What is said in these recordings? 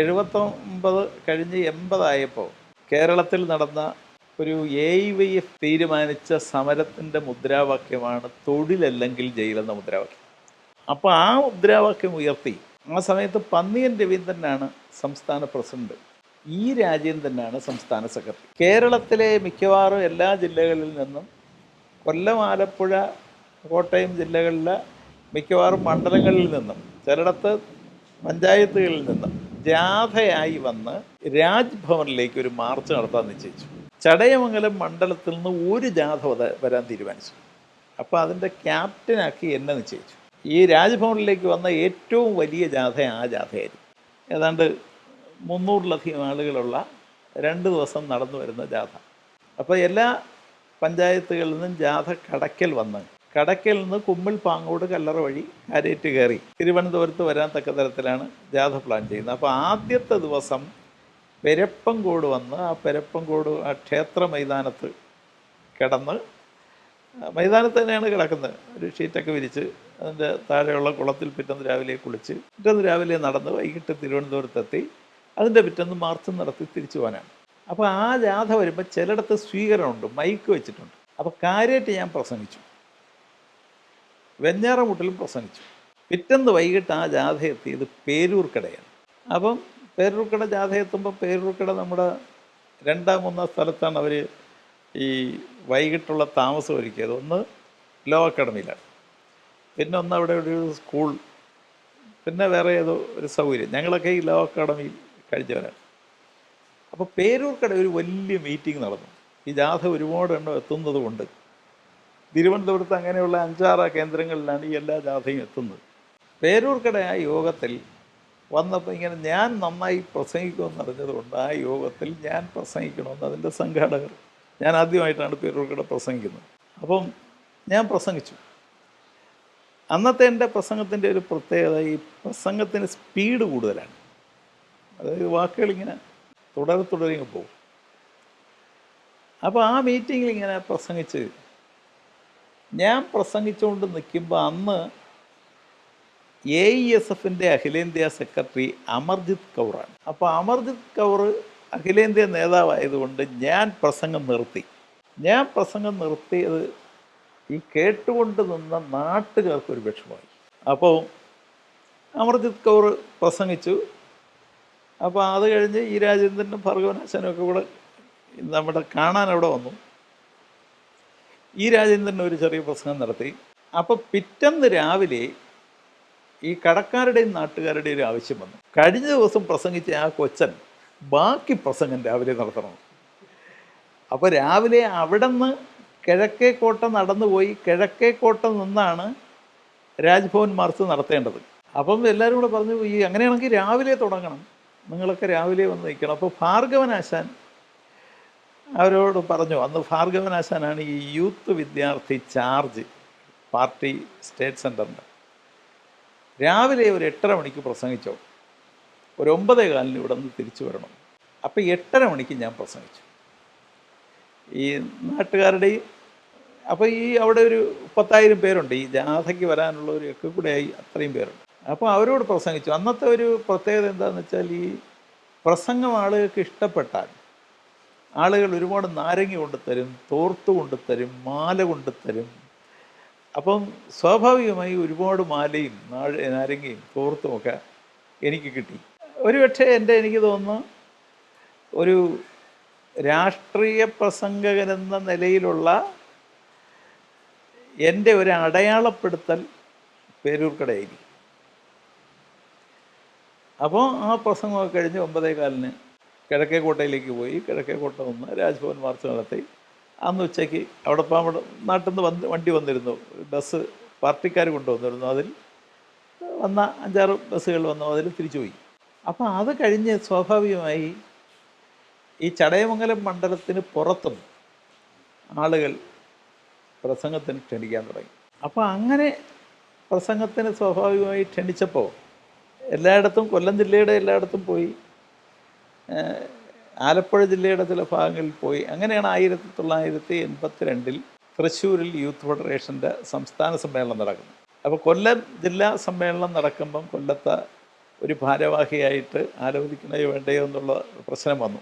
എഴുപത്തൊമ്പത് കഴിഞ്ഞ് എൺപതായപ്പോൾ കേരളത്തിൽ നടന്ന ഒരു എ വൈ എഫ് തീരുമാനിച്ച സമരത്തിന്റെ മുദ്രാവാക്യമാണ് തൊഴിലല്ലെങ്കിൽ ജയിലെന്ന മുദ്രാവാക്യം. അപ്പോൾ ആ മുദ്രാവാക്യം ഉയർത്തി. ആ സമയത്ത് പന്നിയൻ രവീന്ദ്രനാണ് സംസ്ഥാന പ്രസിഡന്റ്. ഈ രാജേന്ദ്രനാണ് സംസ്ഥാന സെക്രട്ടറി. കേരളത്തിലെ മിക്കവാറും എല്ലാ ജില്ലകളിൽ നിന്നും കൊല്ലം ആലപ്പുഴ കോട്ടയം ജില്ലകളിലെ മിക്കവാറും മണ്ഡലങ്ങളിൽ നിന്നും ചിലയിടത്ത് പഞ്ചായത്തുകളിൽ നിന്നും ജാഥയായി വന്ന് രാജ്ഭവനിലേക്ക് ഒരു മാർച്ച് നടത്താൻ നിശ്ചയിച്ചു. ചടയമംഗലം മണ്ഡലത്തിൽ നിന്ന് ഒരു ജാഥ വരാൻ തീരുമാനിച്ചു. അപ്പോൾ അതിന്റെ ക്യാപ്റ്റനാക്കി എന്നെ നിശ്ചയിച്ചു. ഈ രാജ്ഭവനിലേക്ക് വന്ന ഏറ്റവും വലിയ ജാഥ ആ ജാഥയായിരുന്നു. ഏതാണ്ട് മുന്നൂറിലധികം ആളുകളുള്ള രണ്ട് ദിവസം നടന്നു വരുന്ന ജാഥ. അപ്പോൾ എല്ലാ പഞ്ചായത്തുകളിൽ നിന്നും ജാഥ കടക്കൽ വന്ന് കടക്കൽ നിന്ന് കുമ്മിൾ പാങ്ങോട് കല്ലറ വഴി കരേറ്റ് കയറി തിരുവനന്തപുരത്ത് വരാൻ തക്ക തരത്തിലാണ് ജാഥ പ്ലാൻ ചെയ്യുന്നത്. അപ്പോൾ ആദ്യത്തെ ദിവസം പെരപ്പങ്കോട് വന്ന് ആ പെരപ്പങ്കോട് ആ ക്ഷേത്ര മൈതാനത്ത് കിടന്ന് മൈതാനത്ത് തന്നെയാണ് കിടക്കുന്നത്. ഒരു ഷീറ്റൊക്കെ വിരിച്ച് അതിന്റെ താഴെയുള്ള കുളത്തിൽ പിറ്റന്ന് രാവിലെ കുളിച്ച് പിറ്റന്ന് രാവിലെ നടന്ന് വൈകിട്ട് തിരുവനന്തപുരത്തെത്തി അതിന്റെ പിറ്റന്ന് മാർച്ച് നടത്തി തിരിച്ചു പോകാനാണ്. അപ്പോൾ ആ ജാഥ വരുമ്പോൾ ചിലയിടത്ത് സ്വീകരണമുണ്ട് മൈക്ക് വെച്ചിട്ടുണ്ട്. അപ്പോൾ കാര്യമായിട്ട് ഞാൻ പ്രസംഗിച്ചു. വെഞ്ഞാറമുട്ടിലും പ്രസംഗിച്ചു. പിറ്റന്ന് വൈകിട്ട് ആ ജാഥ എത്തിയത് പേരൂർക്കടയാണ്. അപ്പം പേരൂർക്കട ജാഥ എത്തുമ്പോൾ പേരൂർക്കട നമ്മുടെ രണ്ടാം മൂന്നാം സ്ഥലത്താണ് അവർ ഈ വൈകിട്ടുള്ള താമസം ഒരുക്കിയത്. ഒന്ന് ലോ അക്കാഡമിയിലാണ്. പിന്നെ ഒന്ന് അവിടെ ഒരു സ്കൂൾ. പിന്നെ വേറെ ഏതോ ഒരു സൗകര്യം. ഞങ്ങളൊക്കെ ഈ ലോ അക്കാഡമിയിൽ കഴിച്ചവരാണ്. അപ്പോൾ പേരൂർക്കട ഒരു വലിയ മീറ്റിംഗ് നടന്നു. ഈ ജാഥ ഒരുപാട് എണ്ണം എത്തുന്നത് കൊണ്ട് തിരുവനന്തപുരത്ത് അങ്ങനെയുള്ള അഞ്ചാറ് കേന്ദ്രങ്ങളിലാണ് ഈ എല്ലാ ജാഥയും എത്തുന്നത്. പേരൂർക്കട ആ യോഗത്തിൽ വന്നപ്പോൾ ഇങ്ങനെ ഞാൻ നന്നായി പ്രസംഗിക്കുമെന്ന് അറിഞ്ഞതുകൊണ്ട് ആ യോഗത്തിൽ ഞാൻ പ്രസംഗിക്കണമെന്ന് അതിന്റെ സംഘാടകർ ഞാൻ ആദ്യമായിട്ടാണ് പേരൂർക്കട പ്രസംഗിക്കുന്നത്. അപ്പം ഞാൻ പ്രസംഗിച്ചു. അന്നത്തെ എന്റെ പ്രസംഗത്തിന്റെ ഒരു പ്രത്യേകത ഈ പ്രസംഗത്തിന് സ്പീഡ് കൂടുതലാണ്. അതായത് വാക്കുകളിങ്ങനെ തുടരെ തുടരെ പോകും. അപ്പോൾ ആ മീറ്റിങ്ങിൽ ഇങ്ങനെ പ്രസംഗിച്ച് ഞാൻ പ്രസംഗിച്ചുകൊണ്ട് നിൽക്കുമ്പോൾ അന്ന് എ ഇ എസ് എഫിന്റെ അഖിലേന്ത്യാ സെക്രട്ടറി അമർജിത് കൗറാണ്. അപ്പോൾ അമർജിത് കൗർ അഖിലേന്ത്യാ നേതാവായതുകൊണ്ട് ഞാൻ പ്രസംഗം നിർത്തി. ഞാൻ പ്രസംഗം നിർത്തിയത് ഈ കേട്ടുകൊണ്ട് നിന്ന നാട്ടുകാർക്ക് ഒരു വിഷമമായി അപ്പോൾ അമർജിത് കൗർ പ്രസംഗിച്ചു. അപ്പോൾ അത് കഴിഞ്ഞ് ഈ രാജേന്ദ്രനും ഭർഗവനാശനും ഒക്കെ കൂടെ നമ്മുടെ കാണാൻ അവിടെ വന്നു. ഈ രാജേന്ദ്രൻ ഒരു ചെറിയ പ്രസംഗം നടത്തി. അപ്പോൾ പിറ്റന്ന് രാവിലെ ഈ കടക്കാരുടെയും നാട്ടുകാരുടെയും ഒരു ആവശ്യം വന്നു. കഴിഞ്ഞ ദിവസം പ്രസംഗിച്ച ആ കൊച്ചൻ ബാക്കി പ്രസംഗം രാവിലെ നടത്തണം. അപ്പോൾ രാവിലെ അവിടെ നിന്ന് കിഴക്കേക്കോട്ട നടന്നുപോയി കിഴക്കേക്കോട്ട നിന്നാണ് രാജ്ഭവൻ മാർച്ച് നടത്തേണ്ടത്. അപ്പം എല്ലാവരും കൂടെ പറഞ്ഞു ഈ അങ്ങനെയാണെങ്കിൽ രാവിലെ തുടങ്ങണം. നിങ്ങളൊക്കെ രാവിലെ വന്ന് നിൽക്കണം. അപ്പോൾ ഭാർഗവനാശാൻ അവരോട് പറഞ്ഞു അന്ന് ഭാർഗവനാശാനാണ് ഈ യൂത്ത് വിദ്യാർത്ഥി ചാർജ് പാർട്ടി സ്റ്റേറ്റ് സെന്ററിന്റെ. രാവിലെ ഒരു എട്ടര മണിക്ക് പ്രസംഗിച്ചോ? ഒരു ഒമ്പതേ കാലിന് ഇവിടെ നിന്ന് തിരിച്ചു വരണം. അപ്പോൾ എട്ടര മണിക്ക് ഞാൻ പ്രസംഗിച്ചു. ഈ നാട്ടുകാരുടെയും അപ്പോൾ ഈ അവിടെ ഒരു പത്തായിരം പേരുണ്ട്. ഈ ജാഥയ്ക്ക് വരാനുള്ളവരൊക്കെ കൂടെ ആയി അത്രയും പേരുണ്ട്. അപ്പോൾ അവരോട് പ്രസംഗിച്ചു. അന്നത്തെ ഒരു പ്രത്യേകത എന്താണെന്ന് വെച്ചാൽ ഈ പ്രസംഗം ആളുകൾക്ക് ഇഷ്ടപ്പെട്ടാൽ ആളുകൾ ഒരുപാട് നാരങ്ങ കൊണ്ട് തരും തോർത്ത് കൊണ്ട് തരും മാല കൊണ്ട് തരും അപ്പം സ്വാഭാവികമായി ഒരുപാട് മാലയും നാരങ്ങയും തോർത്തും ഒക്കെ എനിക്ക് കിട്ടി. ഒരുപക്ഷെ എന്റെ എനിക്ക് തോന്നുന്നു ഒരു രാഷ്ട്രീയ പ്രസംഗകൻ എന്ന നിലയിലുള്ള എന്റെ ഒരു അടയാളപ്പെടുത്തൽ പേരൂർക്കടയായിരിക്കും. അപ്പോൾ ആ പ്രസംഗമൊക്കെ കഴിഞ്ഞ് ഒമ്പതേ കാലിന് കിഴക്കേക്കോട്ടയിലേക്ക് പോയി കിഴക്കേ കോട്ട നിന്ന് രാജ്ഭവൻ മാർച്ച് നടത്തി. അന്ന് ഉച്ചയ്ക്ക് അവിടെ ഇപ്പം അവിടെ നാട്ടിൽ നിന്ന് വന്ന് വണ്ടി വന്നിരുന്നു. ബസ് പാർട്ടിക്കാർ കൊണ്ടുവന്നിരുന്നു അതിൽ. വന്ന അഞ്ചാറ് ബസ്സുകൾ വന്നു അതിൽ തിരിച്ചു പോയി. അപ്പോൾ അത് കഴിഞ്ഞ് സ്വാഭാവികമായി ഈ ചടയമംഗലം മണ്ഡലത്തിന് പുറത്തും ആളുകൾ പ്രസംഗത്തിന് ക്ഷണിക്കാൻ തുടങ്ങി. അപ്പോൾ അങ്ങനെ പ്രസംഗത്തിന് സ്വാഭാവികമായി ക്ഷണിച്ചപ്പോൾ എല്ലായിടത്തും കൊല്ലം ജില്ലയുടെ എല്ലായിടത്തും പോയി. ആലപ്പുഴ ജില്ലയുടെ ചില ഭാഗങ്ങളിൽ പോയി. അങ്ങനെയാണ് ആയിരത്തി തൊള്ളായിരത്തി എൺപത്തി രണ്ടിൽ തൃശ്ശൂരിൽ യൂത്ത് ഫെഡറേഷന്റെ സംസ്ഥാന സമ്മേളനം നടക്കുന്നത്. അപ്പോൾ കൊല്ലം ജില്ലാ സമ്മേളനം നടക്കുമ്പം കൊല്ലത്തെ ഒരു ഭാരവാഹിയായിട്ട് ആലോചിക്കണോ വേണ്ടയോ എന്നുള്ള പ്രശ്നം വന്നു.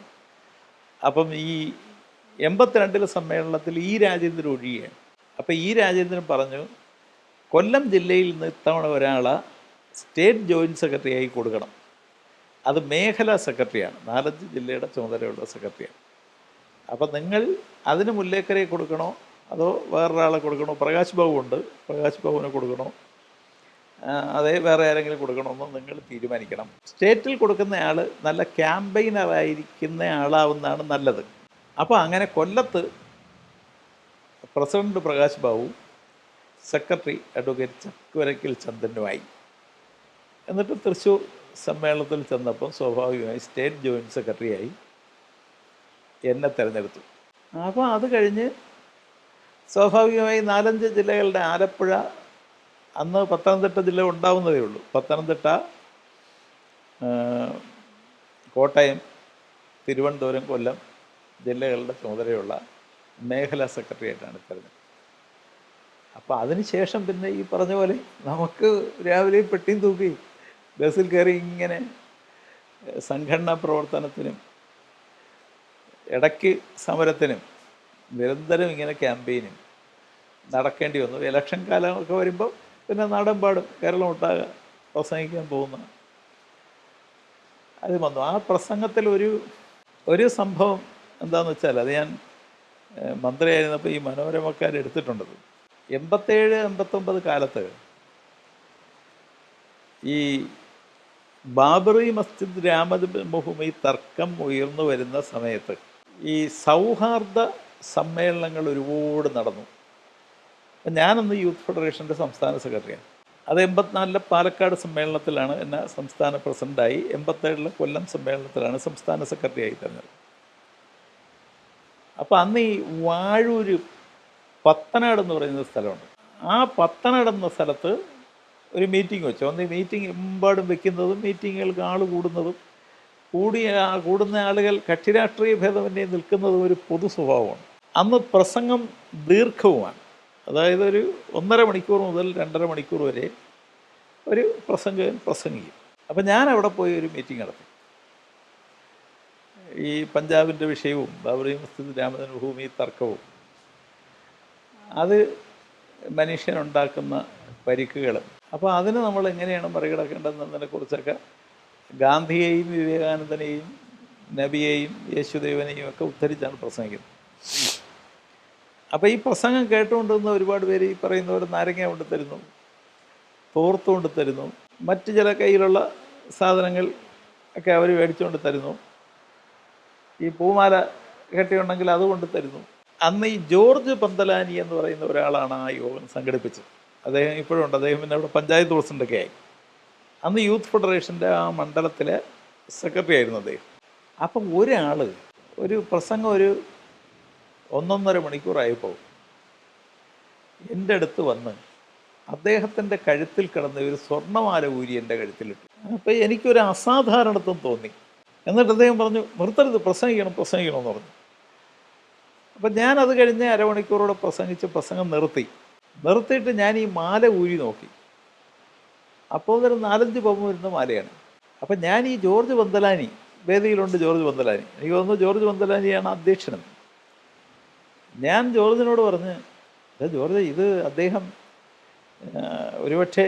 അപ്പം ഈ എൺപത്തിരണ്ടിലെ സമ്മേളനത്തിൽ ഈ രാജേന്ദ്രൻ ഒഴിയുകയാണ്. അപ്പം ഈ രാജേന്ദ്രൻ പറഞ്ഞു കൊല്ലം ജില്ലയിൽ നിന്ന് ഇത്തവണ ഒരാളെ സ്റ്റേറ്റ് ജോയിന്റ് സെക്രട്ടറിയായി കൊടുക്കണം. അത് മേഖലാ സെക്രട്ടറിയാണ്. നാലഞ്ച് ജില്ലയുടെ ചുമതലയുള്ള സെക്രട്ടറിയാണ്. അപ്പം നിങ്ങൾ അതിന് മുല്ലേക്കരയെ കൊടുക്കണോ? അതോ വേറൊരാളെ കൊടുക്കണോ? പ്രകാശ് ബാബു ഉണ്ട്. പ്രകാശ് ബാബുവിനെ കൊടുക്കണോ? അതേ വേറെ ആരെങ്കിലും കൊടുക്കണമെന്ന് നിങ്ങൾ തീരുമാനിക്കണം. സ്റ്റേറ്റിൽ കൊടുക്കുന്ന ആൾ നല്ല ക്യാമ്പയിനറായിരിക്കുന്ന ആളാവുന്നതാണ് നല്ലത്. അപ്പോൾ അങ്ങനെ കൊല്ലത്ത് president Prakash Babu secretary advocate ചക്കുവരക്കിൽ ചന്ദനുമായി. എന്നിട്ട് തൃശ്ശൂർ സമ്മേളനത്തിൽ ചെന്നപ്പം സ്വാഭാവികമായി സ്റ്റേറ്റ് ജോയിന്റ് സെക്രട്ടറിയായി എന്നെ തിരഞ്ഞെടുത്തു. അപ്പോൾ അത് കഴിഞ്ഞ് സ്വാഭാവികമായി നാലഞ്ച് ജില്ലകളുടെ ആലപ്പുഴ അന്ന് പത്തനംതിട്ട ജില്ല ഉണ്ടാവുന്നതേ ഉള്ളൂ. പത്തനംതിട്ട കോട്ടയം തിരുവനന്തപുരം കൊല്ലം ജില്ലകളുടെ ചുമതലയുള്ള മേഖലാ സെക്രട്ടറിയായിട്ടാണ് തിരഞ്ഞെടുത്തത്. അപ്പോൾ അതിനുശേഷം പിന്നെ ഈ പറഞ്ഞ പോലെ നമുക്ക് രാവിലെ പെട്ടിയും തൂക്കി ബസ്സിൽ കയറി ഇങ്ങനെ സംഘടനാ പ്രവർത്തനത്തിനും ഇടയ്ക്ക് സമരത്തിനും നിരന്തരം ഇങ്ങനെ ക്യാമ്പയിനും നടക്കേണ്ടി വന്നു. ഇലക്ഷൻ കാലമൊക്കെ വരുമ്പോൾ പിന്നെ നാടെമ്പാടും കേരളം ഒട്ടാകെ പ്രസംഗിക്കാൻ പോകുന്ന അത് വന്നു. ആ പ്രസംഗത്തിൽ ഒരു ഒരു സംഭവം എന്താണെന്ന് വെച്ചാൽ അത് ഞാൻ മന്ത്രിയായിരുന്നപ്പോൾ ഈ മനോരമക്കാർ എടുത്തിട്ടുണ്ടത് എൺപത്തേഴ് എൺപത്തൊമ്പത് കാലത്ത് ഈ ബാബറി മസ്ജിദ് രാമജന്മഭൂമി തർക്കം ഉയർന്നു വരുന്ന സമയത്ത് ഈ സൗഹാർദ്ദ സമ്മേളനങ്ങൾ ഒരുപാട് നടന്നു. ഞാനന്ന് യൂത്ത് ഫെഡറേഷന്റെ സംസ്ഥാന സെക്രട്ടറിയാണ്. അത് എൺപത്തിനാലിലെ പാലക്കാട് സമ്മേളനത്തിലാണ് എന്നെ സംസ്ഥാന പ്രസിഡന്റായി എൺപത്തേഴിലെ കൊല്ലം സമ്മേളനത്തിലാണ് സംസ്ഥാന സെക്രട്ടറിയായി തന്നത് അപ്പോൾ അന്ന് ഈ വാഴൂര് പത്തനാട് എന്ന് പറയുന്ന സ്ഥലമുണ്ട്. ആ പത്തനാട് എന്ന സ്ഥലത്ത് ഒരു മീറ്റിംഗ് വെച്ചു. അന്ന് മീറ്റിംഗ് എമ്പാടും വെക്കുന്നതും മീറ്റിങ്ങുകൾക്ക് ആൾ കൂടുന്നതും കൂടിയ കൂടുന്ന ആളുകൾ കക്ഷി രാഷ്ട്രീയ ഭേദമന്യേ നിൽക്കുന്നതും ഒരു പൊതു സ്വഭാവമാണ്. അന്ന് പ്രസംഗം ദീർഘവുമാണ്. അതായത് ഒരു ഒന്നര മണിക്കൂർ മുതൽ രണ്ടര മണിക്കൂർ വരെ ഒരു പ്രസംഗകൻ പ്രസംഗിക്കും. അപ്പം ഞാൻ അവിടെ പോയി ഒരു മീറ്റിംഗ് നടത്തി. ഈ പഞ്ചാബിന്റെ വിഷയവും ബാബറി മസ്ജിദ് രാമജന്മഭൂമി തർക്കവും അത് മനുഷ്യനുണ്ടാക്കുന്ന പരിക്കുകൾ അപ്പോൾ അതിന് നമ്മൾ എങ്ങനെയാണ് മറികടക്കേണ്ടതെന്നതിനെ കുറിച്ചൊക്കെ ഗാന്ധിയെയും വിവേകാനന്ദനെയും നബിയെയും യേശുദേവനെയും ഒക്കെ ഉദ്ധരിച്ചാണ് പ്രസംഗിക്കുന്നത്. അപ്പോൾ ഈ പ്രസംഗം കേട്ടുകൊണ്ടിരുന്ന ഒരുപാട് പേര് ഈ പറയുന്ന പോലെ നാരങ്ങ കൊണ്ട് തരുന്നു തോർത്ത് കൊണ്ട് തരുന്നു മറ്റു ചില കയ്യിലുള്ള സാധനങ്ങൾ ഒക്കെ അവർ മേടിച്ചുകൊണ്ട് തരുന്നു. ഈ പൂമാല കെട്ടിയുണ്ടെങ്കിൽ അതുകൊണ്ട് തരുന്നു. അന്ന് ഈ ജോർജ് പന്തലാനി എന്ന് പറയുന്ന ഒരാളാണ് ആ യോഗം സംഘടിപ്പിച്ചത്. അദ്ദേഹം ഇപ്പോഴും ഉണ്ട്. അദ്ദേഹം പിന്നെ അവിടെ പഞ്ചായത്ത് പ്രസിഡന്റൊക്കെ ആയി. അന്ന് യൂത്ത് ഫെഡറേഷന്റെ ആ മണ്ഡലത്തിലെ സെക്രട്ടറി ആയിരുന്നു അദ്ദേഹം. അപ്പം ഒരാൾ ഒരു പ്രസംഗം ഒരു ഒന്നൊന്നര മണിക്കൂറായപ്പോൾ എന്റെ അടുത്ത് വന്ന് അദ്ദേഹത്തിന്റെ കഴുത്തിൽ കിടന്ന ഒരു സ്വർണമാല ഊരി എന്റെ കഴുത്തിലിട്ടു. അപ്പോൾ എനിക്കൊരു അസാധാരണത്വം തോന്നി. എന്നിട്ട് അദ്ദേഹം പറഞ്ഞു നിർത്തരുത് പ്രസംഗിക്കണം പ്രസംഗിക്കണം എന്ന് പറഞ്ഞു. അപ്പം ഞാൻ അത് കഴിഞ്ഞ് അരമണിക്കൂറോടെ പ്രസംഗിച്ച് പ്രസംഗം നിർത്തി. നിർത്തിയിട്ട് ഞാൻ ഈ മാല ഊരി നോക്കി. അപ്പോൾ ഒരു നാലഞ്ച് പമ്പ് വരുന്ന മാലയാണ്. അപ്പം ഞാൻ ഈ ജോർജ് പന്തലാനി വേദിയിലുണ്ട് ജോർജ് പന്തലാനി എനിക്ക് തോന്നുന്നു ജോർജ് പന്തലാനിയാണ് അധ്യക്ഷനെന്ന് ഞാൻ ജോർജിനോട് പറഞ്ഞ് "ദാ ജോർജ് ഇത് അദ്ദേഹം ഒരുപക്ഷെ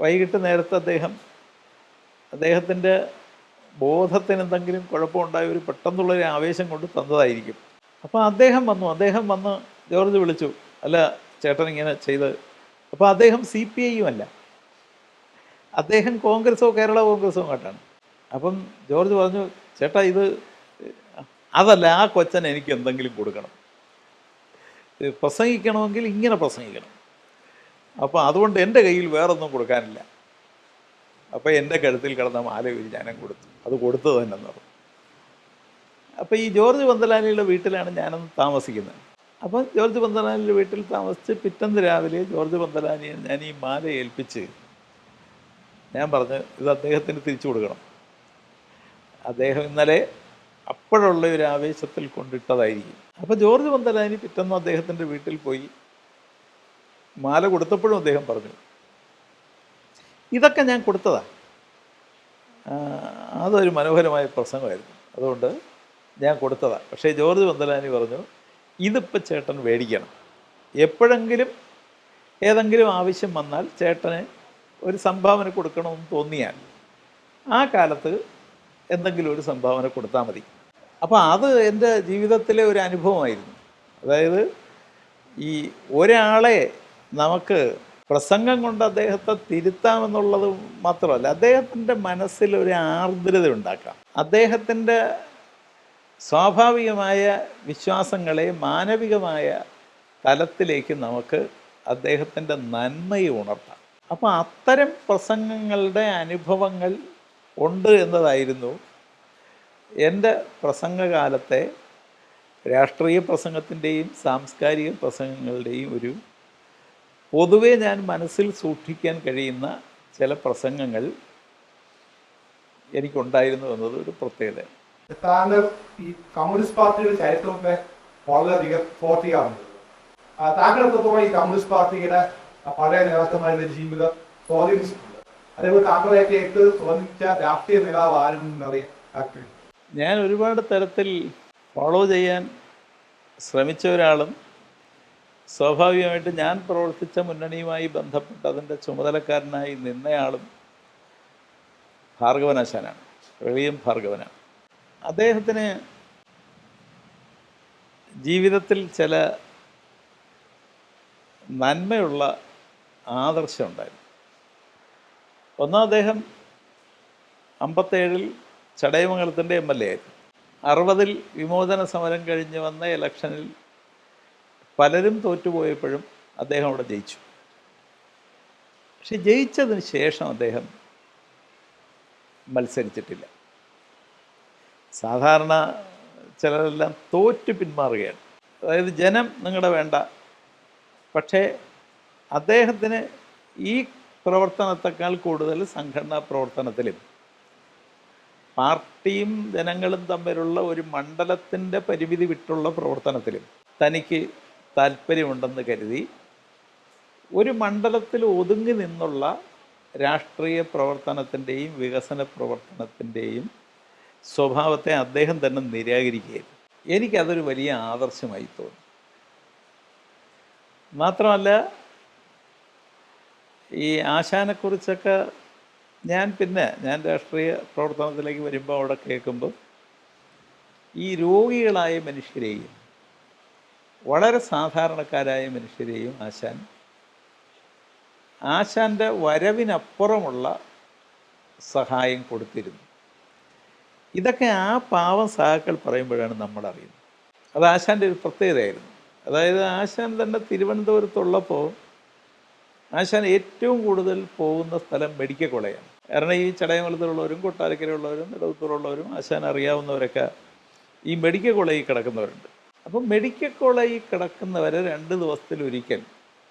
വൈകിട്ട് നേരത്തെ അദ്ദേഹം അദ്ദേഹത്തിന്റെ ബോധത്തിന് എന്തെങ്കിലും കുഴപ്പമുണ്ടായ ഒരു പെട്ടെന്നുള്ളൊരു ആവേശം കൊണ്ട് തന്നതായിരിക്കും. അപ്പോൾ അദ്ദേഹം വന്നു അദ്ദേഹം വന്ന് ജോർജ് വിളിച്ചു. അല്ല ചേട്ടൻ ഇങ്ങനെ ചെയ്ത് അപ്പോൾ അദ്ദേഹം സി പി ഐയും അല്ല. അദ്ദേഹം കോൺഗ്രസോ കേരള കോൺഗ്രസോ അങ്ങോട്ടാണ് അപ്പം ജോർജ് പറഞ്ഞു ചേട്ടാ ഇത് അതല്ല ആ കൊച്ചൻ എനിക്ക് എന്തെങ്കിലും കൊടുക്കണം. പ്രസംഗിക്കണമെങ്കിൽ ഇങ്ങനെ പ്രസംഗിക്കണം. അപ്പോൾ അതുകൊണ്ട് എന്റെ കയ്യിൽ വേറൊന്നും കൊടുക്കാനില്ല. അപ്പോൾ എന്റെ കഴുത്തിൽ കിടന്ന മാല ഒരു ഞാനും കൊടുത്തു. അത് കൊടുത്തത് തന്നെ എന്ന് പറഞ്ഞു. അപ്പോൾ ഈ ജോർജ് പന്തലാലിയുടെ വീട്ടിലാണ് ഞാനന്ന് താമസിക്കുന്നത്. അപ്പം ജോർജ് പന്തലാനിയുടെ വീട്ടിൽ താമസിച്ച് പിറ്റന്ന് രാവിലെ ജോർജ് പന്തലാനിയെ ഞാൻ ഈ മാല ഏൽപ്പിച്ച് ഞാൻ പറഞ്ഞു ഇത് അദ്ദേഹത്തിന് തിരിച്ചു കൊടുക്കണം. അദ്ദേഹം ഇന്നലെ അപ്പോഴുള്ള ഒരു ആവേശത്തിൽ കൊണ്ടിട്ടതായിരിക്കും. അപ്പോൾ ജോർജ് പന്തലാനി പിറ്റന്ന് അദ്ദേഹത്തിന്റെ വീട്ടിൽ പോയി മാല കൊടുത്തപ്പോഴും അദ്ദേഹം പറഞ്ഞു ഇതൊക്കെ ഞാൻ കൊടുത്തതാ. അതൊരു മനോഹരമായ പ്രസംഗമായിരുന്നു. അതുകൊണ്ട് ഞാൻ കൊടുത്തതാണ് പക്ഷേ ജോർജ് പന്തലാനി പറഞ്ഞു ഇതിപ്പോൾ ചേട്ടൻ മേടിക്കണം. എപ്പോഴെങ്കിലും ഏതെങ്കിലും ആവശ്യം വന്നാൽ ചേട്ടന് ഒരു സംഭാവന കൊടുക്കണമെന്ന് തോന്നിയാൽ ആ കാലത്ത് എന്തെങ്കിലും ഒരു സംഭാവന കൊടുത്താൽ മതി. അപ്പോൾ അത് എന്റെ ജീവിതത്തിലെ ഒരു അനുഭവമായിരുന്നു. അതായത് ഈ ഒരാളെ നമുക്ക് പ്രസംഗം കൊണ്ട് അദ്ദേഹത്തെ തിരുത്താമെന്നുള്ളത് മാത്രമല്ല അദ്ദേഹത്തിന്റെ മനസ്സിൽ ഒരു ആർദ്രത ഉണ്ടാക്കാം. അദ്ദേഹത്തിന്റെ സ്വാഭാവികമായ വിശ്വാസങ്ങളെ മാനവികമായ തലത്തിലേക്ക് നമുക്ക് അദ്ദേഹത്തിന്റെ നന്മയെ ഉണർത്താം. അപ്പോൾ അത്തരം പ്രസംഗങ്ങളുടെ അനുഭവങ്ങൾ ഉണ്ട് എന്നതായിരുന്നു എന്റെ പ്രസംഗകാലത്തെ രാഷ്ട്രീയ പ്രസംഗത്തിന്റെയും സാംസ്കാരിക പ്രസംഗങ്ങളുടെയും ഒരു പൊതുവെ ഞാൻ മനസ്സിൽ സൂക്ഷിക്കാൻ കഴിയുന്ന ചില പ്രസംഗങ്ങൾ എനിക്കുണ്ടായിരുന്നു എന്നത് ഒരു പ്രത്യേകത. താങ്കൾ ഈ കമ്മ്യൂണിസ്റ്റ് പാർട്ടിയുടെ ചരിത്രത്തെ വളരെയധികം ആ, താങ്കൾ ഈ കമ്മ്യൂണിസ്റ്റ് പാർട്ടിയുടെ പഴയ നേതാക്കന്മാരുടെ ജീവിതം സ്വാധീനിച്ചിട്ടുണ്ട്. അതേപോലെ താങ്കളെയൊക്കെ ഏറ്റവും സ്വാധീനിച്ച രാഷ്ട്രീയ നേതാവ് ആരും എന്നറിയാം ഞാൻ ഒരുപാട് തരത്തിൽ ഫോളോ ചെയ്യാൻ ശ്രമിച്ച ഒരാളും സ്വാഭാവികമായിട്ട് ഞാൻ പ്രവർത്തിച്ച മുന്നണിയുമായി ബന്ധപ്പെട്ട് അതിന്റെ ചുമതലക്കാരനായി നിന്നയാളും ഭാർഗവനാശാനാണ് വെളിയും ഭാർഗവനാണ്. അദ്ദേഹത്തിന് ജീവിതത്തിൽ ചില നന്മയുള്ള ആദർശം ഉണ്ടായിരുന്നു. ഒന്ന് അദ്ദേഹം അമ്പത്തേഴിൽ ചടയമംഗലത്തിന്റെ എം എൽ എ ആയിരുന്നു. അറുപതിൽ വിമോചന സമരം കഴിഞ്ഞ് വന്ന ഇലക്ഷനിൽ പലരും തോറ്റുപോയപ്പോഴും അദ്ദേഹം അവിടെ ജയിച്ചു. പക്ഷെ ജയിച്ചതിന് ശേഷം അദ്ദേഹം മത്സരിച്ചിട്ടില്ല. സാധാരണ ചിലരെല്ലാം തോറ്റ് പിന്മാറുകയാണ്. അതായത് ജനം നിങ്ങളുടെ വേണ്ട. പക്ഷേ അദ്ദേഹത്തിന് ഈ പ്രവർത്തനത്തെക്കാൾ കൂടുതൽ സംഘടനാ പ്രവർത്തനത്തിലും പാർട്ടിയും ജനങ്ങളും തമ്മിലുള്ള ഒരു മണ്ഡലത്തിന്റെ പരിമിതി വിട്ടുള്ള പ്രവർത്തനത്തിലും തനിക്ക് താല്പര്യമുണ്ടെന്ന് കരുതി ഒരു മണ്ഡലത്തിൽ ഒതുങ്ങി നിന്നുള്ള രാഷ്ട്രീയ പ്രവർത്തനത്തിന്റെയും വികസന പ്രവർത്തനത്തിന്റെയും സ്വഭാവത്തെ അദ്ദേഹം തന്നെ നിരാകരിക്കുകയായിരുന്നു. എനിക്കതൊരു വലിയ ആദർശമായി തോന്നി. മാത്രമല്ല ഈ ആശാനെക്കുറിച്ചൊക്കെ ഞാൻ പിന്നെ ഞാൻ രാഷ്ട്രീയ പ്രവർത്തനത്തിലേക്ക് വരുമ്പോൾ അവിടെ കേൾക്കുമ്പോൾ ഈ രോഗികളായ മനുഷ്യരെയും വളരെ സാധാരണക്കാരായ മനുഷ്യരെയും ആശാൻ ആശാന്റെ വരവിനപ്പുറമുള്ള സഹായം കൊടുത്തിരുന്നു. ഇതൊക്കെ ആ പാവം സഹാക്കൾ പറയുമ്പോഴാണ് നമ്മൾ അറിയുന്നത് അത് ആശാന്റെ ഒരു പ്രത്യേകതയായിരുന്നു. അതായത് ആശാൻ തന്നെ തിരുവനന്തപുരത്തുള്ളപ്പോൾ ആശാൻ ഏറ്റവും കൂടുതൽ പോകുന്ന സ്ഥലം മെഡിക്കൽ കോളേജാണ്. കാരണം ഈ ചടയമംഗലത്തിലുള്ളവരും കൊട്ടാരക്കരയുള്ളവരും നെടുവത്തൂരുള്ളവരും ആശാൻ അറിയാവുന്നവരൊക്കെ ഈ മെഡിക്കൽ കോളേജിൽ കിടക്കുന്നവരുണ്ട്. അപ്പം മെഡിക്കൽ കോളേജിൽ കിടക്കുന്നവരെ രണ്ട് ദിവസത്തിലൊരിക്കൽ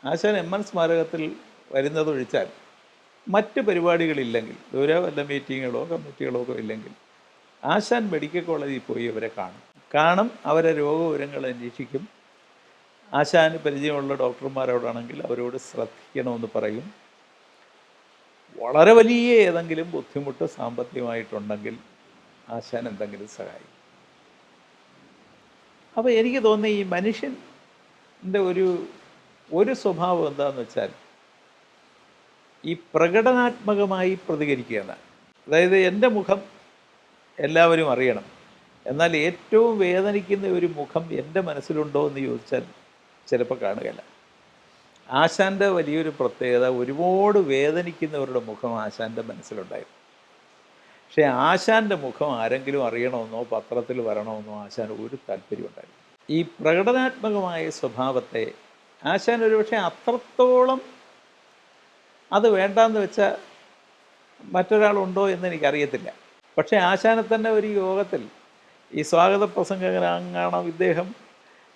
ആശാൻ എം എൻ സ്മാരകത്തിൽ വരുന്നതൊഴിച്ചാൽ മറ്റ് പരിപാടികളില്ലെങ്കിൽ ദൂരെ വല്ല മീറ്റിങ്ങുകളോ കമ്മിറ്റികളോ ഒക്കെ ഇല്ലെങ്കിൽ ആശാൻ മെഡിക്കൽ കോളേജിൽ പോയി അവരെ കാണും. കാണും അവരെ രോഗവിവരങ്ങൾ അന്വേഷിക്കും. ആശാന് പരിചയമുള്ള ഡോക്ടർമാരോടാണെങ്കിൽ അവരോട് ശ്രദ്ധിക്കണമെന്ന് പറയും. വളരെ വലിയ ഏതെങ്കിലും ബുദ്ധിമുട്ട് സാമ്പത്തികമായിട്ടുണ്ടെങ്കിൽ ആശാൻ എന്തെങ്കിലും സഹായിക്കും. അപ്പോൾ എനിക്ക് തോന്നി ഈ മനുഷ്യന്റെ ഒരു ഒരു സ്വഭാവം എന്താണെന്ന് വെച്ചാൽ ഈ പ്രകടനാത്മകമായി പ്രതികരിക്കുക എന്നാണ് അതായത് എന്റെ മുഖം എല്ലാവരും അറിയണം. എന്നാൽ ഏറ്റവും വേദനിക്കുന്ന ഒരു മുഖം എന്റെ മനസ്സിലുണ്ടോ എന്ന് ചോദിച്ചാൽ ചിലപ്പോൾ കാണുകയില്ല. ആശാന്റെ വലിയൊരു പ്രത്യേകത ഒരുപാട് വേദനിക്കുന്നവരുടെ മുഖം ആശാന്റെ മനസ്സിലുണ്ടായിരുന്നു. പക്ഷേ ആശാന്റെ മുഖം ആരെങ്കിലും അറിയണമെന്നോ പത്രത്തിൽ വരണമെന്നോ ആശാൻ ഒരു താല്പര്യം ഉണ്ടായിരുന്നു ഈ പ്രകടനാത്മകമായ സ്വഭാവത്തെ ആശാൻ ഒരുപക്ഷെ അത്രത്തോളം അത് വേണ്ടാന്ന് വെച്ചാൽ മറ്റൊരാളുണ്ടോ എന്ന് എനിക്കറിയത്തില്ല. പക്ഷേ ആശാനെ തന്നെ ഒരു യോഗത്തിൽ ഈ സ്വാഗത പ്രസംഗനാണ് ഇദ്ദേഹം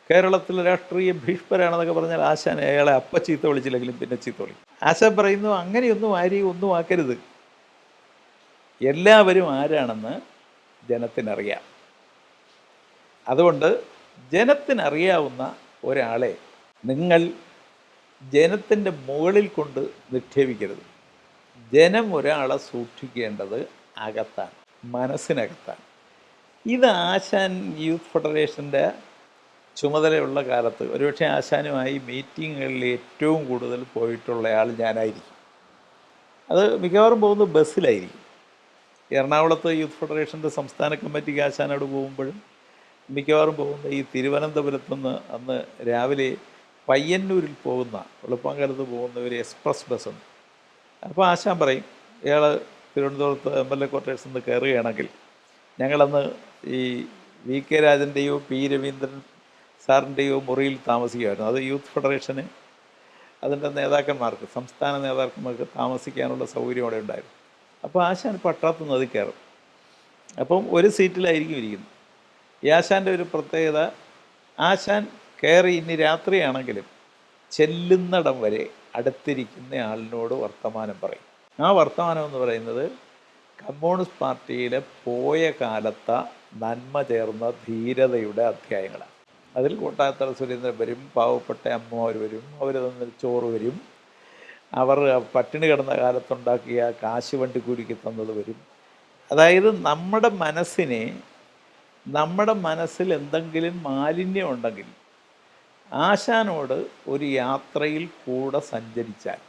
കേരളത്തിലെ രാഷ്ട്രീയ ഭീഷ്മരാണെന്നൊക്കെ പറഞ്ഞാൽ ആശാൻ അയാളെ അപ്പ ചീത്ത വിളിച്ചില്ലെങ്കിലും പിന്നെ ചീത്ത വിളിക്കും. ആശാൻ പറയുന്നു അങ്ങനെയൊന്നും ആരെയും ഒന്നും ആക്കരുത്. എല്ലാവരും ആരാണെന്ന് ജനത്തിനറിയാം. അതുകൊണ്ട് ജനത്തിനറിയാവുന്ന ഒരാളെ നിങ്ങൾ ജനത്തിന്റെ മുകളിൽ കൊണ്ട് നിക്ഷേപിക്കരുത്. ജനം ഒരാളെ സൂക്ഷിക്കേണ്ടത് അകത്താണ്. മനസ്സിനകത്താണ്. ഇത് ആശാൻ യൂത്ത് ഫെഡറേഷന്റെ ചുമതലയുള്ള കാലത്ത് ഒരുപക്ഷെ ആശാനുമായി മീറ്റിങ്ങുകളിൽ ഏറ്റവും കൂടുതൽ പോയിട്ടുള്ള ആൾ ഞാനായിരിക്കും. അത് മിക്കവാറും പോകുന്നത് ബസ്സിലായിരിക്കും. എറണാകുളത്ത് യൂത്ത് ഫെഡറേഷന്റെ സംസ്ഥാന കമ്മിറ്റിക്ക് ആശാനോട് പോകുമ്പോഴും മിക്കവാറും പോകുന്ന ഈ തിരുവനന്തപുരത്തു നിന്ന് അന്ന് രാവിലെ പയ്യന്നൂരിൽ പോകുന്ന വെളുപ്പാങ്കലത്ത് പോകുന്ന ഒരു എക്സ്പ്രസ് ബസ്സുണ്ട്. അപ്പോൾ ആശാൻ പറയും ഇയാൾ തിരുവനന്തപുരത്ത് എം എൽ എ ക്വാർട്ടേഴ്സിൽ നിന്ന് കയറുകയാണെങ്കിൽ ഞങ്ങളന്ന് ഈ വി കെ രാജന്റെയോ പി രവീന്ദ്രൻ സാറിന്റെയോ മുറിയിൽ താമസിക്കുമായിരുന്നു. അത് യൂത്ത് ഫെഡറേഷന് അതിന്റെ നേതാക്കന്മാർക്ക് സംസ്ഥാന നേതാക്കന്മാർക്ക് താമസിക്കാനുള്ള സൗകര്യം അവിടെ ഉണ്ടായിരുന്നു. അപ്പോൾ ആശാൻ പട്ടാത്ത് നദി കയറും. അപ്പം ഒരു സീറ്റിലായിരിക്കും ഇരിക്കുന്നത്. ഈ ആശാന്റെ ഒരു പ്രത്യേകത ആശാൻ കയറി ഇനി രാത്രിയാണെങ്കിലും ചെല്ലുന്നിടം വരെ അടുത്തിരിക്കുന്ന ആളിനോട് വർത്തമാനം പറയും. ആ വർത്തമാനം എന്ന് പറയുന്നത് കമ്മ്യൂണിസ്റ്റ് പാർട്ടിയിലെ പോയ കാലത്തെ നന്മ ചേർന്ന ധീരതയുടെ അധ്യായങ്ങളാണ്. അതിൽ കോട്ടാത്തറ സുരേന്ദ്രൻ വരും പാവപ്പെട്ട അമ്മമാർ വരും അവർ തന്നിൽ ചോറ് വരും. അവർ പട്ടിണി കിടന്ന കാലത്തുണ്ടാക്കിയ കാശ് വണ്ടി കൂലിക്ക് തന്നത് വരും. അതായത് നമ്മുടെ മനസ്സിനെ നമ്മുടെ മനസ്സിൽ എന്തെങ്കിലും മാലിന്യം ഉണ്ടെങ്കിൽ ആശാനോട് ഒരു യാത്രയിൽ കൂടെ സഞ്ചരിച്ചാൽ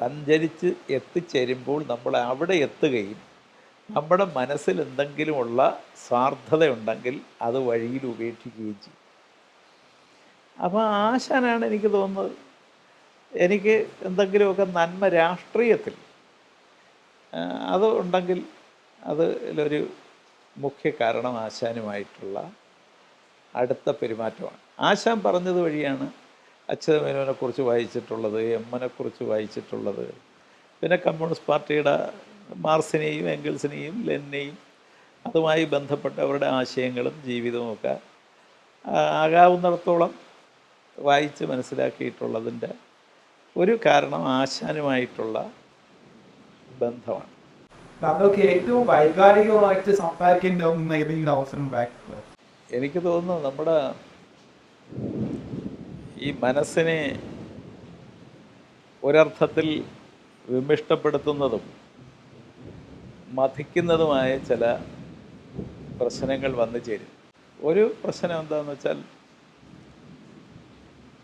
സഞ്ചരിച്ച് എത്തിച്ചേരുമ്പോൾ നമ്മൾ അവിടെ എത്തുകയും നമ്മുടെ മനസ്സിൽ എന്തെങ്കിലുമുള്ള സ്വാർത്ഥതയുണ്ടെങ്കിൽ അത് വഴിയിൽ ഉപേക്ഷിക്കുകയും ചെയ്യും. അപ്പോൾ ആശാനാണ് എനിക്ക് തോന്നുന്നത്. എനിക്ക് എന്തെങ്കിലുമൊക്കെ നന്മ രാഷ്ട്രീയത്തിൽ അത് ഉണ്ടെങ്കിൽ അതിലൊരു മുഖ്യ കാരണം ആശാനുമായിട്ടുള്ള അടുത്ത പെരുമാറ്റമാണ്. ആശാൻ പറഞ്ഞത് വഴിയാണ് അച്യുതമേനോനെക്കുറിച്ച് വായിച്ചിട്ടുള്ളത് എമ്മനെക്കുറിച്ച് വായിച്ചിട്ടുള്ളത്. പിന്നെ കമ്മ്യൂണിസ്റ്റ് പാർട്ടിയുടെ മാർസിനെയും എങ്കിൾസിനെയും ലെന്നെയും അതുമായി ബന്ധപ്പെട്ട അവരുടെ ആശയങ്ങളും ജീവിതവും ഒക്കെ ആകാവുന്നിടത്തോളം വായിച്ച് മനസ്സിലാക്കിയിട്ടുള്ളതിന്റെ ഒരു കാരണം ആശാനുമായിട്ടുള്ള ബന്ധമാണ്. താങ്കൾക്ക് ഏറ്റവും വൈകാരികമായിട്ട് സംസാരിക്കേണ്ട എനിക്ക് തോന്നുന്നു നമ്മുടെ ഈ മനസ്സിനെ ഒരർത്ഥത്തിൽ വിമിഷ്ടപ്പെടുത്തുന്നതും മതിക്കുന്നതുമായ ചില പ്രശ്നങ്ങൾ വന്നു ചേരും. ഒരു പ്രശ്നം എന്താണെന്ന് വെച്ചാൽ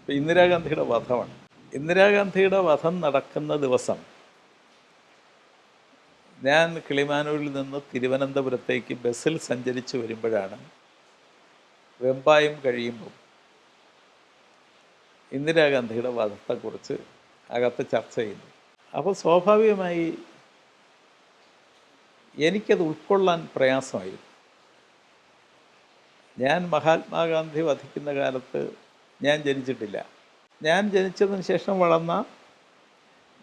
ഇന്ദിരാഗാന്ധിയുടെ വധമാണ്. ഇന്ദിരാഗാന്ധിയുടെ വധം നടക്കുന്ന ദിവസം ഞാൻ കിളിമാനൂരിൽ നിന്ന് തിരുവനന്തപുരത്തേക്ക് ബസ്സിൽ സഞ്ചരിച്ചു വരുമ്പോഴാണ് വെമ്പായം കഴിയുമ്പോൾ ഇന്ദിരാഗാന്ധിയുടെ വധത്തെക്കുറിച്ച് അകത്ത് ചർച്ച ചെയ്യുന്നു. അപ്പോൾ സ്വാഭാവികമായി എനിക്കത് ഉൾക്കൊള്ളാൻ പ്രയാസമായിരുന്നു. ഞാൻ മഹാത്മാഗാന്ധി വധിക്കുന്ന കാലത്ത് ഞാൻ ജനിച്ചിട്ടില്ല. ഞാൻ ജനിച്ചതിന് ശേഷം വളർന്ന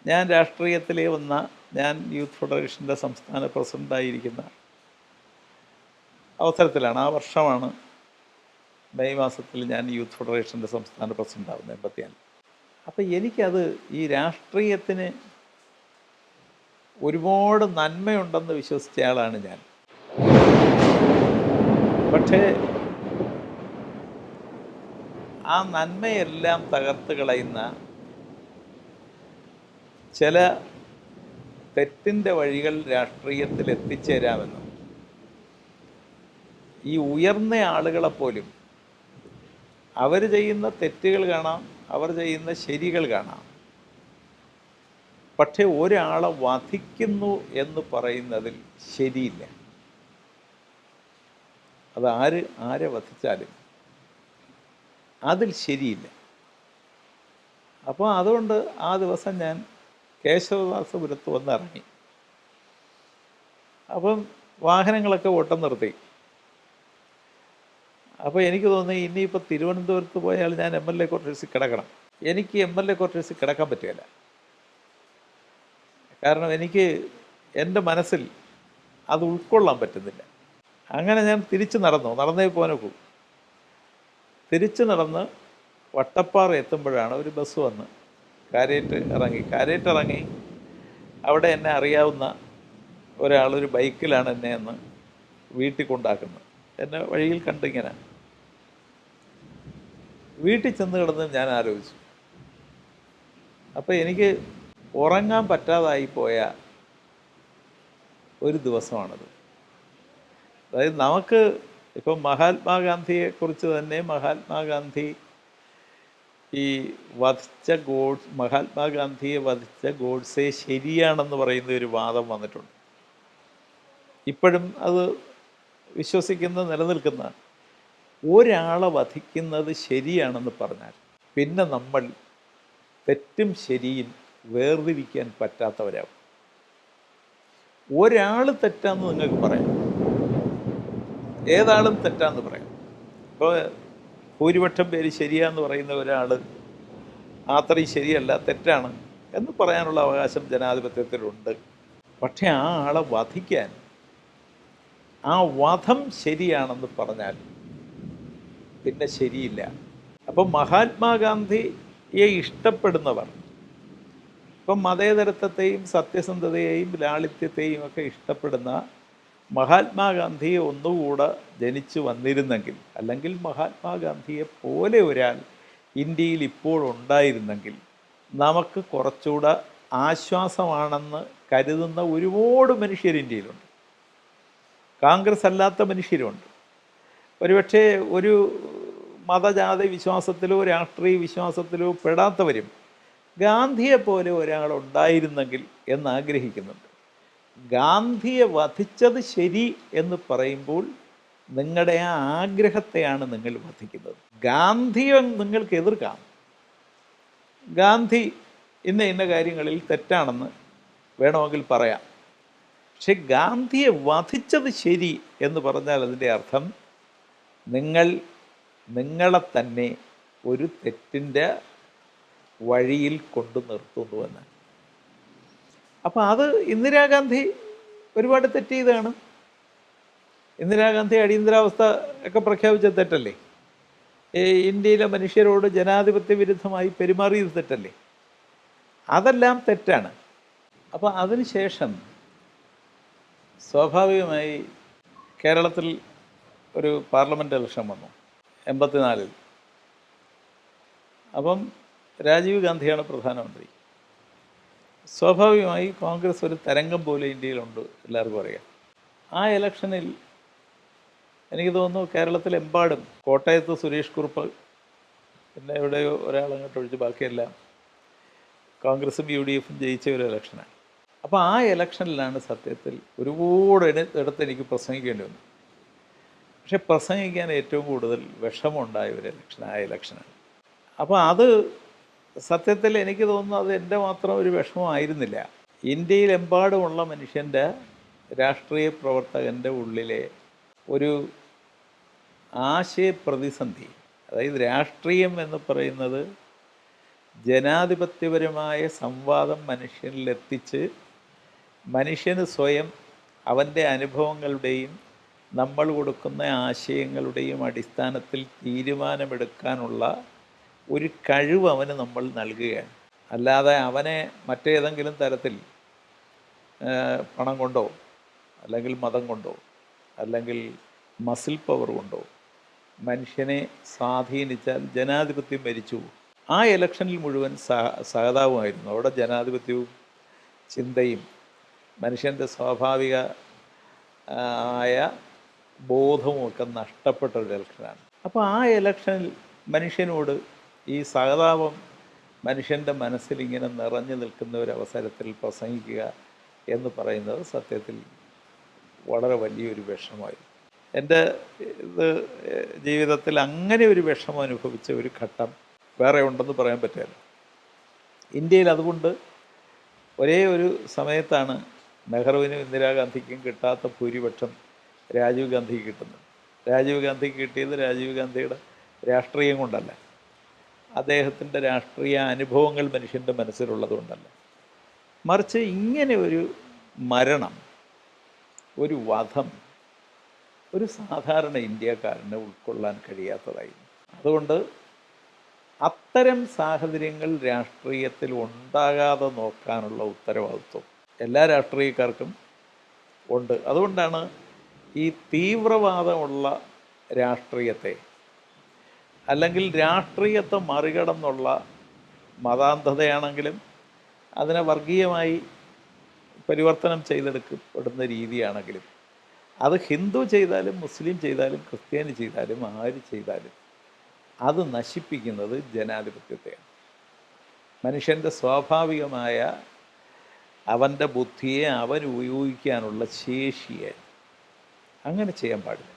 ഞാൻ രാഷ്ട്രീയത്തിലേ വന്ന ഞാൻ യൂത്ത് ഫെഡറേഷന്റെ സംസ്ഥാന പ്രസിഡന്റായിരിക്കുന്ന അവസരത്തിലാണ് ആ വർഷമാണ് മെയ് മാസത്തിൽ ഞാൻ യൂത്ത് ഫെഡറേഷന്റെ സംസ്ഥാന പ്രസിഡന്റാവുന്നത് എൺപത്തിയാൽ അപ്പം എനിക്കത് ഈ രാഷ്ട്രീയത്തിന് ഒരുപാട് നന്മയുണ്ടെന്ന് വിശ്വസിച്ച ആളാണ് ഞാൻ. പക്ഷേ ആ നന്മയെല്ലാം തകർത്ത് കളയുന്ന ചില തെറ്റിന്റെ വഴികൾ രാഷ്ട്രീയത്തിൽ എത്തിച്ചേരാമെന്നും ഈ ഉയർന്ന ആളുകളെപ്പോലും അവർ ചെയ്യുന്ന തെറ്റുകൾ കാണാം അവർ ചെയ്യുന്ന ശരികൾ കാണാം. പക്ഷേ ഒരാളെ വധിക്കുന്നു എന്ന് പറയുന്നതിൽ ശരിയില്ല. അത് ആര് ആരെ വധിച്ചാലും അതിൽ ശരിയില്ല. അപ്പോൾ അതുകൊണ്ട് ആ ദിവസം ഞാൻ കേശവദാസപുരത്ത് വന്നിറങ്ങി. അപ്പം വാഹനങ്ങളൊക്കെ ഓട്ടം നിർത്തി. അപ്പോൾ എനിക്ക് തോന്നി ഇനിയിപ്പോൾ തിരുവനന്തപുരത്ത് പോയാൽ ഞാൻ എം എൽ എ ക്വാർട്ടേഴ്സിൽ കിടക്കണം. എനിക്ക് എം എൽ എ ക്വാർട്ടേഴ്സിൽ കിടക്കാൻ പറ്റുകയില്ല. കാരണം എനിക്ക് എന്റെ മനസ്സിൽ അത് ഉൾക്കൊള്ളാൻ പറ്റുന്നില്ല. അങ്ങനെ ഞാൻ തിരിച്ചു നടന്നു. നടന്നേ പോകാനൊക്കൂ തിരിച്ചു നടന്ന് വട്ടപ്പാറ എത്തുമ്പോഴാണ് ഒരു ബസ് വന്ന് കാര്യേറ്റ് ഇറങ്ങി. കാര്യേറ്റ് ഇറങ്ങി. അവിടെ എന്നെ അറിയാവുന്ന ഒരാളൊരു ബൈക്കിലാണ് എന്നെ ഒന്ന് വീട്ടിൽ കൊണ്ടാക്കുന്നത്. എന്നെ വഴിയിൽ കണ്ടിങ്ങനെ വീട്ടിൽ ചെന്ന് കിടന്ന് ഞാൻ ആലോചിച്ചു. അപ്പോൾ എനിക്ക് ഉറങ്ങാൻ പറ്റാതായി പോയ ഒരു ദിവസമാണത്. അതായത് നമുക്ക് ഇപ്പം മഹാത്മാഗാന്ധിയെക്കുറിച്ച് തന്നെ മഹാത്മാഗാന്ധി ഈ വധിച്ച ഗോഡ് മഹാത്മാഗാന്ധിയെ വധിച്ച ഗോഡ്സെ ശരിയാണെന്ന് പറയുന്ന ഒരു വാദം വന്നിട്ടുണ്ട്. ഇപ്പോഴും അത് വിശ്വസിക്കുന്ന നിലനിൽക്കുന്ന ഒരാളെ വധിക്കുന്നത് ശരിയാണെന്ന് പറഞ്ഞാൽ പിന്നെ നമ്മൾ തെറ്റും ശരിയും വേർതിരിക്കാൻ പറ്റാത്തവരാകും ഒരാൾ തെറ്റാന്ന് നിങ്ങൾക്ക് പറയാം. ഏതാളും തെറ്റാന്ന് പറയാം. ഇപ്പോൾ ഭൂരിപക്ഷം പേര് ശരിയാന്ന് പറയുന്ന ഒരാൾ അത്രയും ശരിയല്ല തെറ്റാണ് എന്ന് പറയാനുള്ള അവകാശം ജനാധിപത്യത്തിലുണ്ട്. പക്ഷേ ആ ആളെ വധിക്കാൻ ആ വധം ശരിയാണെന്ന് പറഞ്ഞാൽ പിന്നെ ശരിയില്ല. അപ്പം മഹാത്മാഗാന്ധിയെ ഇഷ്ടപ്പെടുന്നവർ ഇപ്പം മതേതരത്വത്തെയും സത്യസന്ധതയെയും ലാളിത്യത്തെയും ഒക്കെ ഇഷ്ടപ്പെടുന്ന മഹാത്മാഗാന്ധിയെ ഒന്നുകൂടെ ജനിച്ചു വന്നിരുന്നെങ്കിൽ അല്ലെങ്കിൽ മഹാത്മാഗാന്ധിയെ പോലെ ഒരാൾ ഇന്ത്യയിൽ ഇപ്പോൾ ഉണ്ടായിരുന്നെങ്കിൽ നമുക്ക് കുറച്ചുകൂടെ ആശ്വാസമാണെന്ന് കരുതുന്ന ഒരുപാട് മനുഷ്യർ ഇന്ത്യയിലുണ്ട്. കോൺഗ്രസ് അല്ലാത്ത മനുഷ്യരുമുണ്ട് ഒരുപക്ഷെ ഒരു മതജാതി വിശ്വാസത്തിലോ രാഷ്ട്രീയ വിശ്വാസത്തിലോ പെടാത്തവരും ഗാന്ധിയെ പോലെ ഒരാൾ ഉണ്ടായിരുന്നെങ്കിൽ എന്ന് ആഗ്രഹിക്കുന്നുണ്ട് ഗാന്ധിയെ വധിച്ചത് ശരി എന്ന് പറയുമ്പോൾ നിങ്ങളുടെ ആ ആഗ്രഹത്തെയാണ് നിങ്ങൾ വധിക്കുന്നത്. ഗാന്ധിയെ നിങ്ങൾക്ക് എതിർക്കാം. ഗാന്ധി ഇന്ന ഇന്ന കാര്യങ്ങളിൽ തെറ്റാണെന്ന് വേണമെങ്കിൽ പറയാം. പക്ഷെ ഗാന്ധിയെ വധിച്ചത് ശരി എന്ന് പറഞ്ഞാൽ അതിന്റെ അർത്ഥം നിങ്ങൾ നിങ്ങളെ തന്നെ ഒരു തെറ്റിന്റെ വഴിയിൽ കൊണ്ടു നിർത്തുന്നുവെന്ന് അപ്പോൾ അത് ഇന്ദിരാഗാന്ധി ഒരുപാട് തെറ്റ് ചെയ്താണ്. ഇന്ദിരാഗാന്ധി അടിയന്തരാവസ്ഥ ഒക്കെ പ്രഖ്യാപിച്ച തെറ്റല്ലേ? ഈ ഇന്ത്യയിലെ മനുഷ്യരോട് ജനാധിപത്യ വിരുദ്ധമായി പെരുമാറിയത് തെറ്റല്ലേ? അതെല്ലാം തെറ്റാണ്. അപ്പോൾ അതിനുശേഷം സ്വാഭാവികമായി കേരളത്തിൽ ഒരു പാർലമെന്റ് ഇലക്ഷൻ വന്നു എൺപത്തിനാലിൽ. അപ്പം രാജീവ് ഗാന്ധിയാണ് പ്രധാനമന്ത്രി. സ്വാഭാവികമായി കോൺഗ്രസ് ഒരു തരംഗം പോലെ ഇന്ത്യയിലുണ്ട് എല്ലാവർക്കും അറിയാം. ആ ഇലക്ഷനിൽ എനിക്ക് തോന്നുന്നു കേരളത്തിലെമ്പാടും കോട്ടയത്ത് സുരേഷ് കുറുപ്പ് പിന്നെ എവിടെയോ ഒരാളങ്ങോട്ട് ഒഴിച്ച് ബാക്കിയെല്ലാം കോൺഗ്രസും യു ഡി എഫും ജയിച്ച ഒരു ഇലക്ഷനാണ്. അപ്പോൾ ആ ഇലക്ഷനിലാണ് സത്യത്തിൽ ഒരുപാട് എടുത്ത് എനിക്ക് പ്രസംഗിക്കേണ്ടി വന്നു പക്ഷെ പ്രസംഗിക്കാൻ ഏറ്റവും കൂടുതൽ വിഷമമുണ്ടായ ഒരു ഇലക്ഷൻ ആ ഇലക്ഷനാണ് അപ്പോൾ അത് സത്യത്തിൽ എനിക്ക് തോന്നുന്നു അത് എന്റെ മാത്രം ഒരു വിഷമമായിരുന്നില്ല. ഇന്ത്യയിലെമ്പാടുമുള്ള മനുഷ്യന്റെ രാഷ്ട്രീയ പ്രവർത്തകന്റെ ഉള്ളിലെ ഒരു ആശയപ്രതിസന്ധി അതായത് രാഷ്ട്രീയം എന്ന് പറയുന്നത് ജനാധിപത്യപരമായ സംവാദം മനുഷ്യനിലെത്തിച്ച് മനുഷ്യന് സ്വയം അവന്റെ അനുഭവങ്ങളുടെയും നമ്മൾ കൊടുക്കുന്ന ആശയങ്ങളുടെയും അടിസ്ഥാനത്തിൽ തീരുമാനമെടുക്കാനുള്ള ഒരു കഴിവ് അവന് നമ്മൾ നൽകുകയാണ് അല്ലാതെ അവനെ മറ്റേതെങ്കിലും തരത്തിൽ പണം കൊണ്ടോ അല്ലെങ്കിൽ മതം കൊണ്ടോ അല്ലെങ്കിൽ മസിൽ പവർ കൊണ്ടോ മനുഷ്യനെ സ്വാധീനിച്ചാൽ ജനാധിപത്യം മരിച്ചു. ആ ഇലക്ഷനിൽ മുഴുവൻ സഹ സഹതാവുമായിരുന്നു അവിടെ ജനാധിപത്യവും ചിന്തയും മനുഷ്യന്റെ സ്വാഭാവിക ആയ ബോധവുമൊക്കെ നഷ്ടപ്പെട്ട ഒരു ഇലക്ഷനാണ്. അപ്പോൾ ആ ഇലക്ഷനിൽ മനുഷ്യനോട് ഈ സഹതാപം മനുഷ്യന്റെ മനസ്സിൽ ഇങ്ങനെ നിറഞ്ഞു നിൽക്കുന്ന ഒരു അവസരത്തിൽ പ്രസംഗിക്കുക എന്ന് പറയുന്നത് സത്യത്തിൽ വളരെ വലിയൊരു വിഷമായി എന്റെ ഇത് ജീവിതത്തിൽ അങ്ങനെ ഒരു വിഷമം അനുഭവിച്ച ഒരു ഘട്ടം വേറെ ഉണ്ടെന്ന് പറയാൻ പറ്റില്ല. ഇന്ത്യയിൽ അതുകൊണ്ട് ഒരേ ഒരു സമയത്താണ് നെഹ്റുവിനും ഇന്ദിരാഗാന്ധിക്കും കിട്ടാത്ത ഭൂരിപക്ഷം രാജീവ് ഗാന്ധിക്ക് കിട്ടുന്നത് രാജീവ് ഗാന്ധിക്ക് കിട്ടിയത് രാജീവ് ഗാന്ധിയുടെ രാഷ്ട്രീയം കൊണ്ടല്ല. അദ്ദേഹത്തിന്റെ രാഷ്ട്രീയ അനുഭവങ്ങൾ മനുഷ്യന്റെ മനസ്സിലുള്ളതുകൊണ്ടല്ല മറിച്ച് ഇങ്ങനെ ഒരു മരണം ഒരു വധം ഒരു സാധാരണ ഇന്ത്യക്കാരനെ ഉൾക്കൊള്ളാൻ കഴിയാത്തതായി അതുകൊണ്ട് അത്തരം സാഹചര്യങ്ങൾ രാഷ്ട്രീയത്തിൽ ഉണ്ടാകാതെ നോക്കാനുള്ള ഉത്തരവാദിത്വം എല്ലാ രാഷ്ട്രീയക്കാർക്കും ഉണ്ട്. അതുകൊണ്ടാണ് ഈ തീവ്രവാദമുള്ള രാഷ്ട്രീയത്തെ അല്ലെങ്കിൽ രാഷ്ട്രീയത്തെ മറികടന്നുള്ള മതാന്ധതയാണെങ്കിലും അതിനെ വർഗീയമായി പരിവർത്തനം ചെയ്തെടുക്കപ്പെടുന്ന രീതിയാണെങ്കിലും അത് ഹിന്ദു ചെയ്താലും മുസ്ലിം ചെയ്താലും ക്രിസ്ത്യാനി ചെയ്താലും ആര് ചെയ്താലും അത് നശിപ്പിക്കുന്നത് ജനാധിപത്യത്തെയാണ്. മനുഷ്യന്റെ സ്വാഭാവികമായ അവന്റെ ബുദ്ധിയെ അവൻ ഉപയോഗിക്കാനുള്ള ശേഷിയെ അങ്ങനെ ചെയ്യാൻ പാടില്ല.